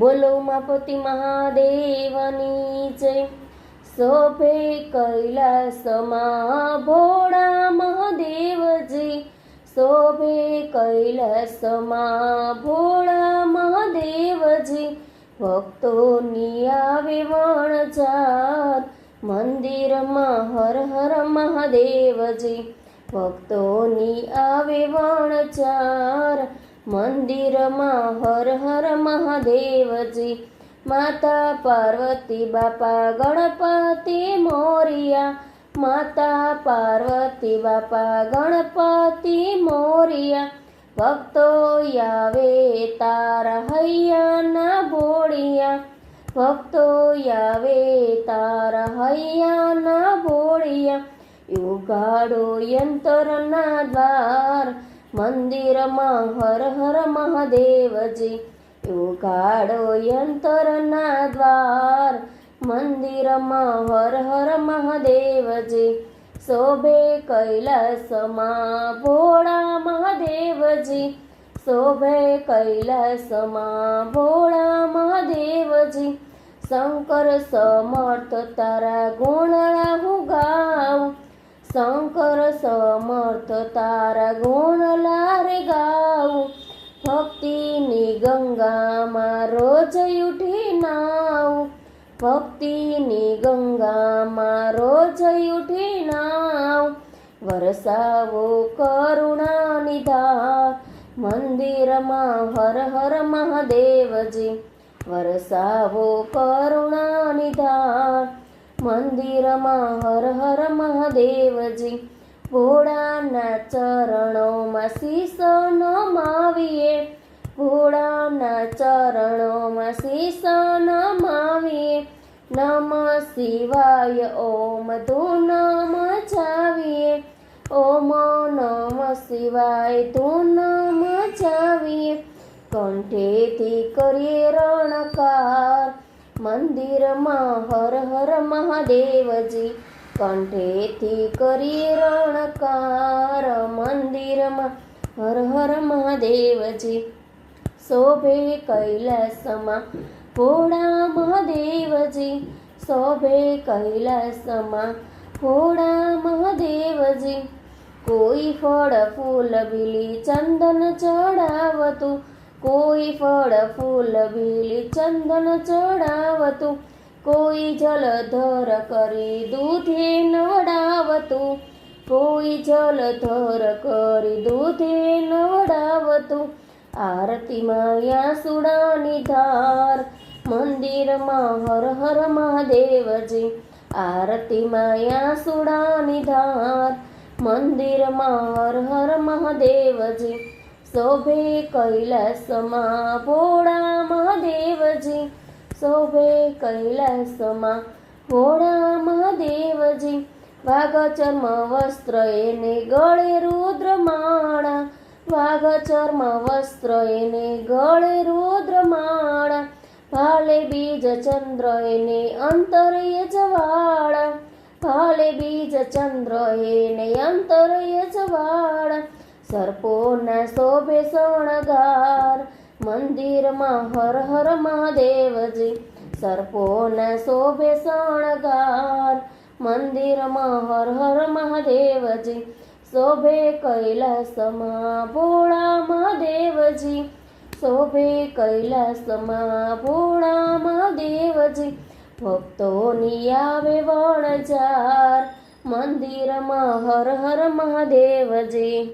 બોલો માપતિ મહાદેવની જય. શોભે કૈલાસમાં ભોળા મહાદેવજી શોભે કૈલાસમાં ભોળા મહાદેવજી ભક્તોની આવે વણઝાર મંદિરમાં હર હર મહાદેવજી ભક્તોની આવે વણઝાર મંદિરમાં હર હર મહાદેવજી, માતા પાર્વતી, બાપા ગણપતિ મોરિયા, માતા પાર્વતી, બાપા ગણપતિ મોરિયા, ભક્તો યાવે તારા હૈયાના ભોળિયા ભક્તો આવે તારા હૈયાના ભોળિયા યુગાડો યંતરના દ્વાર મંદિરમાં હર હર મહાદેવજી. યુગાડો યંતરના દ્વાર. મંદિરમાં હર હર મહાદેવજી. શોભે કૈલાસમાં ભોળા મહાદેવજી. શોભે કૈલાસમાં ભોળા મહાદેવજી. શંકર સમર્થ તારા ગુણળા હું ગાઉં. શંકર સમર્થ તારા ગુણ લારે ગાઉ. ભક્તિની ગંગામાં રોજ ઉઠી નાઉં. ભક્તિની ગંગામાં રોજ ઉઠી નાઉં. વરસાવો કરુણા નિધાર. મંદિરમાં હર હર મહાદેવજી. વરસાવો કરુણા નિધાર. મંદિરમાં હર હર મહાદેવજી. ભોળાના ચરણોમાં શીશ નમાવીએ ભોળાના ચરણોમાં શીશ નમાવીએ નમ શિવાય ઓમ તું નમ ચાવીએ. ઓમ નમ શિવાય તું નમ ચાવીએ. કંઠેથી કરીએ રણકાર. મંદિરમાં હર હર મહાદેવજી કંઠેથી કરીએ રણકાર મંદિરમાં હર હર મહાદેવજી. શોભે કૈલાસમાં ભોળા મહાદેવજી, શોભે કૈલાસમાં ભોળા મહાદેવજી. કોઈ ફળ ફૂલ બીલી ચંદન ચડાવતું કોઈ ફળ, ફૂલ, બીલી, ચંદન ચડાવતું, કોઈ જલધર કરી દૂધે નવડાવતું, કોઈ જલધર કરી દૂધે નવડાવતું. આરતીમાં યાસુડાની ધાર, મંદિરમાં હર હર મહાદેવજી. આરતીમાં યાસુડાની ધાર, મંદિરમાં હર હર મહાદેવજી. શોભે કૈલાસમાં ભોળા મહાદેવજી શોભે કૈલાસમાં ભોળા મહાદેવજી વાઘ ચર્મ વસ્ત્ર એને ગળે રુદ્ર માળા વાઘ ચર્મ વસ્ત્ર એને ગળે રુદ્ર માળા ભાલે બીજ ચંદ્ર એને અંતરય જવાળા. ભાલે બીજ ચંદ્ર એને અંતરય જવાળા. સર્પોના શોભે શણગાર. મંદિરમાં હર હર મહાદેવજી. સર્પોના શોભે શણગાર. મંદિરમાં હર હર મહાદેવજી. શોભે કૈલાસમાં ભોળા મહાદેવજી. શોભે કૈલાસમાં ભોળા મહાદેવજી. ભક્તોની આવે વણજાર. મંદિરમાં હર હર મહાદેવજી.